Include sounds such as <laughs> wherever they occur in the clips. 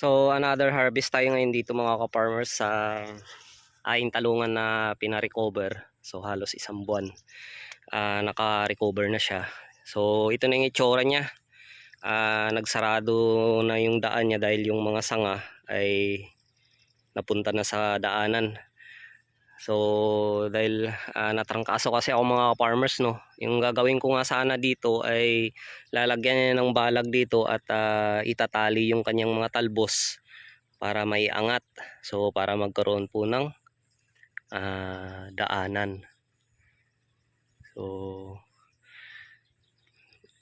So another harvest tayo ngayon dito mga ka-farmers sa aing talungan na pina-recover. So halos isang buwan ah, naka-recover na siya. So ito na yung itsura niya. Ah, nagsarado na yung daan niya dahil yung mga sanga ay napunta na sa daanan. So dahil ah, natrangkaso kasi ako mga farmers no. Yung gagawin ko nga sana dito ay lalagyan niya ng balag dito at ah, itatali yung kanyang mga talbos para may angat. So para magkaroon po ng ah, daanan. So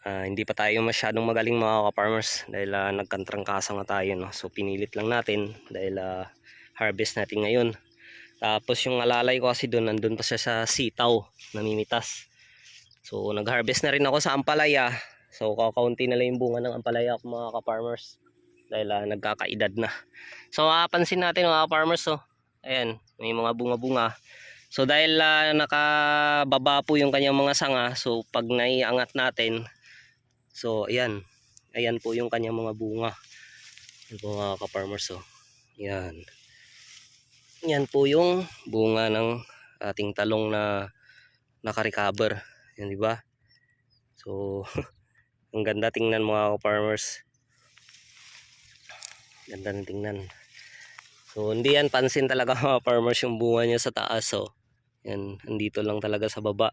ah, hindi pa tayo masyadong magaling mga farmers dahil uh, nagkantrangkasa nga tayo no. So pinilit lang natin dahil ah, harvest natin ngayon. Tapos yung alalay ko kasi doon, nandun pa siya sa sitaw, namimitas. So nag-harvest na rin ako sa ampalaya. So kakaunti na lang yung bunga ng ampalaya ko mga ka-farmers. Dahil ah, nagkakaedad na. So mapapansin natin mga ka-farmers oh. Ayan, may mga bunga-bunga. So dahil ah, nakababa po yung kanyang mga sanga, so pag naiangat natin, so ayan, ayan po yung kanyang mga bunga. Po mga ka-farmers oh. Yan. Yan po yung bunga ng ating talong na naka-recover. Yan, di ba? So, <laughs> ang ganda tingnan mga farmers. Ganda ng tingnan. So, hindi yan pansin talaga <laughs> mga farmers yung bunga niya sa taas. So, yan, andito lang talaga sa baba.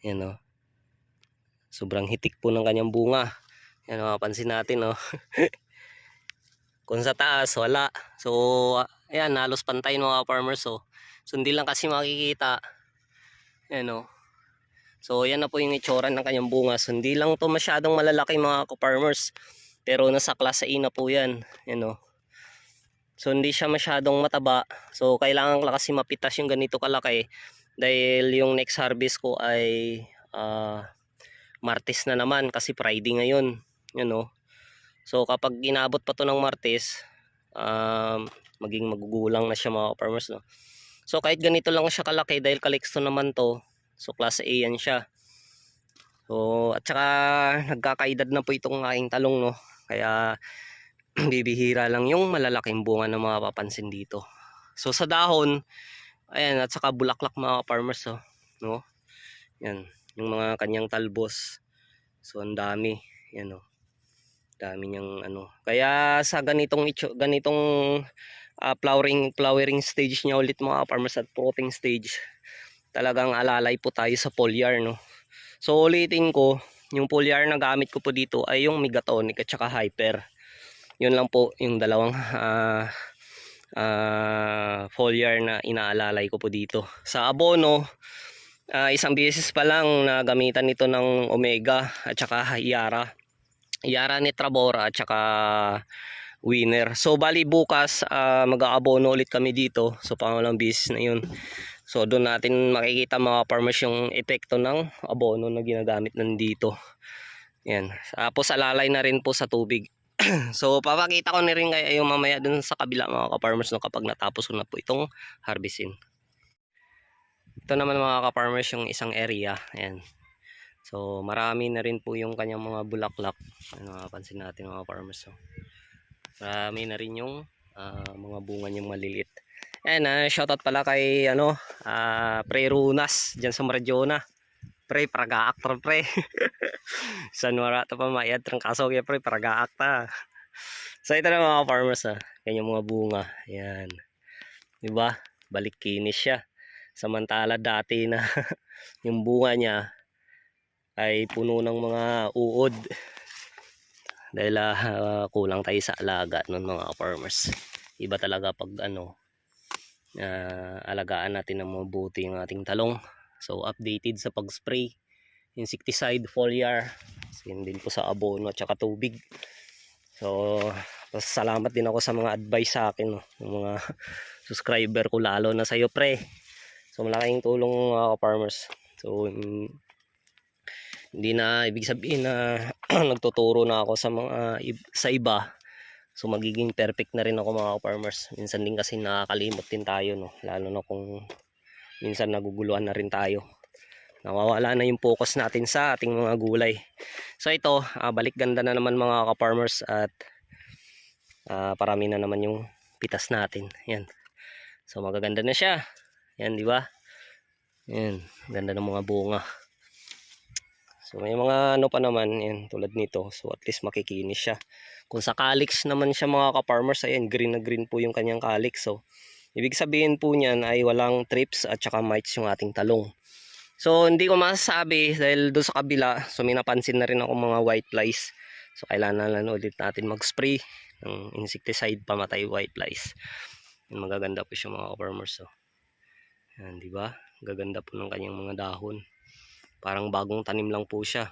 Yan o. Sobrang hitik po ng kanyang bunga. Yan, mapapansin natin o. <laughs> Kung sa taas, wala. So, ayan, halos pantay mga farmers. So, so hindi lang kasi makikita. Ayan o. So, yan na po yung itsura ng kanyang bunga. So, hindi lang to masyadong malalaki mga farmers Pero nasa class A na po yan. Ayan o. So, hindi siya masyadong mataba. So, kailangan kasi mapitas yung ganito kalaki. Dahil yung next harvest ko ay ah, Martes na naman kasi Friday ngayon. Yan o. So kapag inabot pa to ng Martes, um, maging magugulang na siya mga farmers no. So kahit ganito lang siya kalaki dahil kalixto naman to, so class A yan siya. So at saka nagkakaedad na po itong aking talong no. Kaya <clears throat> bibihira lang yung malalaking bunga na mapapansin dito. So sa dahon, ayan at saka bulaklak mga farmers oh, no. Yan, yung mga kanyang talbos. So ang dami, yan oh dami niyang ano kaya sa ganitong ganitong ah, flowering flowering stage niya ulit mga farmers at fruiting stage. Talagang alalay po tayo sa foliar no? So ulitin ko yung foliar na gamit ko po dito ay yung megatonic at saka hyper. Yun lang po yung dalawang ah ah, foliar na inaalalay ko po dito. Sa abono ah, isang beses pa lang na gamitan nito ng omega at saka Yara. Yara ni Trabora at saka winner. So bali bukas uh, mag-aabono ulit kami dito. So pangalang business na yun. So doon natin makikita mga farmers yung epekto ng abono na ginagamit nandito. Yan. Tapos alalay na rin po sa tubig. <clears throat> so papakita ko na rin kaya yung mamaya dun sa kabila mga ka-farmers no, kapag natapos ko na po itong harvestin. Ito naman mga ka-farmers yung isang area. Ayan. So marami na rin po yung kanyang mga bulaklak. Ano mapapansin natin mga farmers. So, marami na rin yung ah, mga bunga niyang maliliit. And uh, shoutout pala kay ano, ah, Pre Runas diyan sa Marjona. Pre praga actor pre. <laughs> San wala ta pa mayad trang kaya pre praga akta. So ito na mga farmers ah, kanyang mga bunga. Yan. 'Di ba? Balik kinis siya. Samantala dati na <laughs> yung bunga niya ay puno ng mga uod dahil ah, <laughs> kulang tayo sa alaga ng mga farmers iba talaga pag ano ah, alagaan natin ng mabuti yung ating talong. So updated sa pag spray insecticide foliar. Yun din po sa abono at saka tubig. So salamat din ako sa mga advice sa akin ng mga <laughs> subscriber ko lalo na sa iyo pre. So malaking tulong mga farmers so mm, hindi na ibig sabihin na <clears throat> nagtuturo na ako sa mga sa iba so magiging perfect na rin ako mga farmers minsan din kasi nakakalimot din tayo no lalo na kung minsan naguguluhan na rin tayo nawawala na yung focus natin sa ating mga gulay so ito ah, balik ganda na naman mga ka-farmers at ah, parami na naman yung pitas natin. Yan. So magaganda na siya. Yan, di ba? Yan, ganda ng mga bunga. So may mga ano pa naman, yan, tulad nito. So at least makikinis siya. Kung sa calyx naman siya mga ka-farmers, ayan, green na green po yung kanyang calyx. So ibig sabihin po niyan ay walang trips at saka mites yung ating talong. So hindi ko masasabi dahil doon sa kabila, so may napansin na rin ako mga white flies. So kailangan na ulit natin mag-spray ng insecticide pamatay white flies. Yan, magaganda po siya mga ka-farmers. So. Yan, di ba? Gaganda po ng kanyang mga dahon. Parang bagong tanim lang po siya.